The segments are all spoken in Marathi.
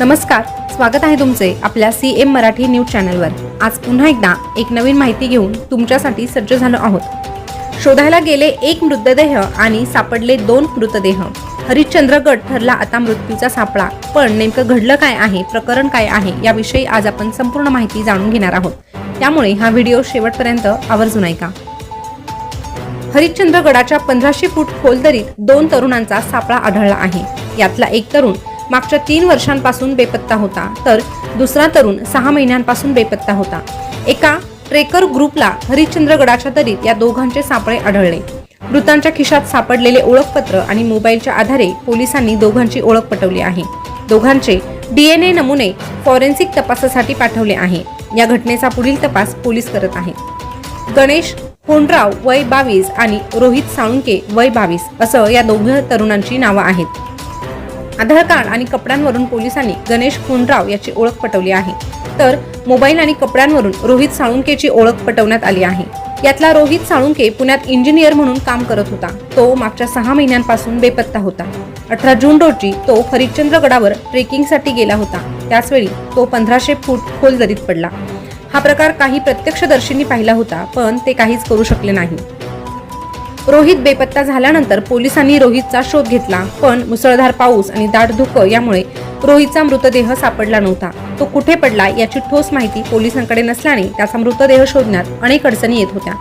नमस्कार स्वागत आहे तुमचे आपल्या सी एम मराठी न्यूज चॅनलवर. आज पुन्हा एकदा एक नवीन माहिती घेऊन तुमच्यासाठी सज्ज झालो आहोत. शोधायला गेले एक मृतदेह आणि सापडले दोन मृतदेह. हरिश्चंद्रगड ठरला आता मृत्यूचा सापळा. पण नेमकं घडलं काय आहे प्रकरण काय आहे याविषयी आज आपण संपूर्ण माहिती जाणून घेणार आहोत. त्यामुळे हा व्हिडिओ शेवटपर्यंत आवर्जून ऐका. हरिश्चंद्रगडाच्या पंधराशे फूट खोल दरीत दोन तरुणांचा सापळा आढळला आहे. यातला एक तरुण मागच्या तीन वर्षांपासून बेपत्ता होता तर दुसरा तरुण सहा महिन्यांपासून बेपत्ता होता. एका ट्रेकर ग्रुपला हरिश्चंद्रगडाच्या दरीत या दोघांचे सापळे आढळले. मृतांच्या खिशात सापडलेले ओळखपत्र आणि मोबाईलच्या आधारे पोलिसांनी दोघांची ओळख पटवली आहे. दोघांचे डीएनए नमुने फॉरेन्सिक तपासासाठी पाठवले आहे. या घटनेचा पुढील तपास पोलीस करत आहेत गणेश होंडराव वय बावीस आणि रोहित साळुंके वय बावीस असं या दोघं तरुणांची नावं आहेत. आधार कार्ड आणि कपड्यांवरून पोलिसांनी गणेश खुनराव याची ओळख पटवली आहे. तर मोबाईल आणि कपड्यांवरून रोहित साळुंकेची ओळख पटवण्यात आली आहे. यातला रोहित साळुंके पुण्यात इंजिनियर म्हणून काम करत होता. तो मागच्या सहा महिन्यांपासून बेपत्ता होता. अठरा जून रोजी तो हरिश्चंद्रगडावर ट्रेकिंगसाठी गेला होता. त्याचवेळी तो पंधराशे फूट खोल दरीत पडला. हा प्रकार काही प्रत्यक्षदर्शींनी पाहिला होता पण ते काहीच करू शकले नाही. रोहित बेपत्ता झाल्यानंतर पोलिसांनी रोहितचा शोध घेतला. पण मुसळधार पाऊस आणि दाट धुकं यामुळे रोहितचा मृतदेह सापडला नव्हता. तो कुठे पडला याची ठोस माहिती पोलिसांकडे नसल्याने त्याचा मृतदेह शोधण्यात अनेक अडचणी येत होत्या.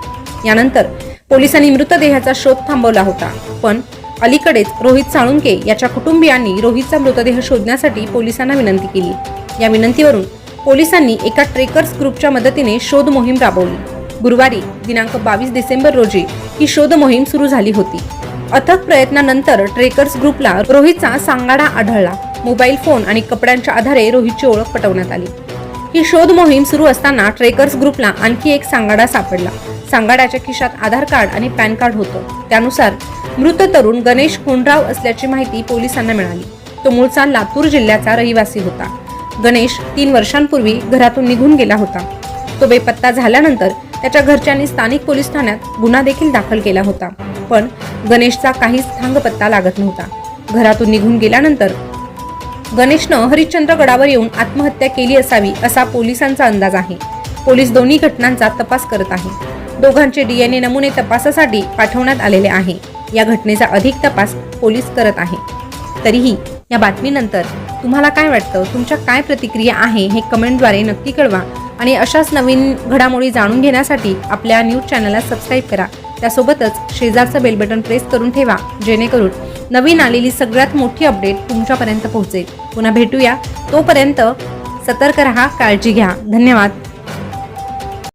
यानंतर पोलिसांनी मृतदेहाचा शोध थांबवला होता. पण अलीकडेच रोहित साळुंके याच्या कुटुंबियांनी रोहितचा मृतदेह शोधण्यासाठी पोलिसांना विनंती केली. या विनंतीवरून पोलिसांनी एका ट्रेकर्स ग्रुपच्या मदतीने शोध मोहीम राबवली. गुरुवारी दिनांक बावीस डिसेंबर रोजी ही शोध मोहीम सुरू झाली होती. अथक प्रयत्नानंतर ट्रेकर्स ग्रुपला रोहितचा सांगाडा आढळला. मोबाईल फोन आणि कपड्यांच्या आधारे रोहितची ओळख पटवण्यात आली. ही शोध मोहीम सुरू असताना ट्रेकर्स ग्रुपला आणखी एक सांगाडा सापडला. सांगाड्याच्या खिशात आधार कार्ड आणि पॅन कार्ड होतं. त्यानुसार मृत तरुण गणेश कुंडराव असल्याची माहिती पोलिसांना मिळाली. तो मूळचा लातूर जिल्ह्याचा रहिवासी होता. गणेश तीन वर्षांपूर्वी घरातून निघून गेला होता. तो बेपत्ता झाल्यानंतर त्याच्या घरच्यांनी स्थानिक पोलीस ठाण्यात गुन्हा देखील दाखल केला होता. पण गणेशचा काहीच थांगपत्ता लागत नव्हता. घरातून निघून गेल्यानंतर गणेशनं हरिश्चंद्रगडावर येऊन आत्महत्या केली असावी असा पोलिसांचा अंदाज आहे. पोलीस दोन्ही घटनांचा तपास करत आहे. दोघांचे डीएनए नमुने तपासासाठी पाठवण्यात आलेले आहे. या घटनेचा अधिक तपास पोलीस करत आहे. तरीही या बातमीनंतर तुम्हाला काय वाटतं? तुमच्या काय प्रतिक्रिया आहे? हे कमेंटद्वारे नक्की कळवा. आणि अशाच नवीन घडामोडी जाणून घेण्यासाठी आपल्या न्यूज चॅनलला सबस्क्राईब करा. त्यासोबतच शेजारचं बेल बटन प्रेस करून ठेवा जेणेकरून नवीन आलेली सगळ्यात मोठी अपडेट तुमच्यापर्यंत पोहोचेल. पुन्हा भेटूया. तोपर्यंत सतर्क रहा काळजी घ्या. धन्यवाद.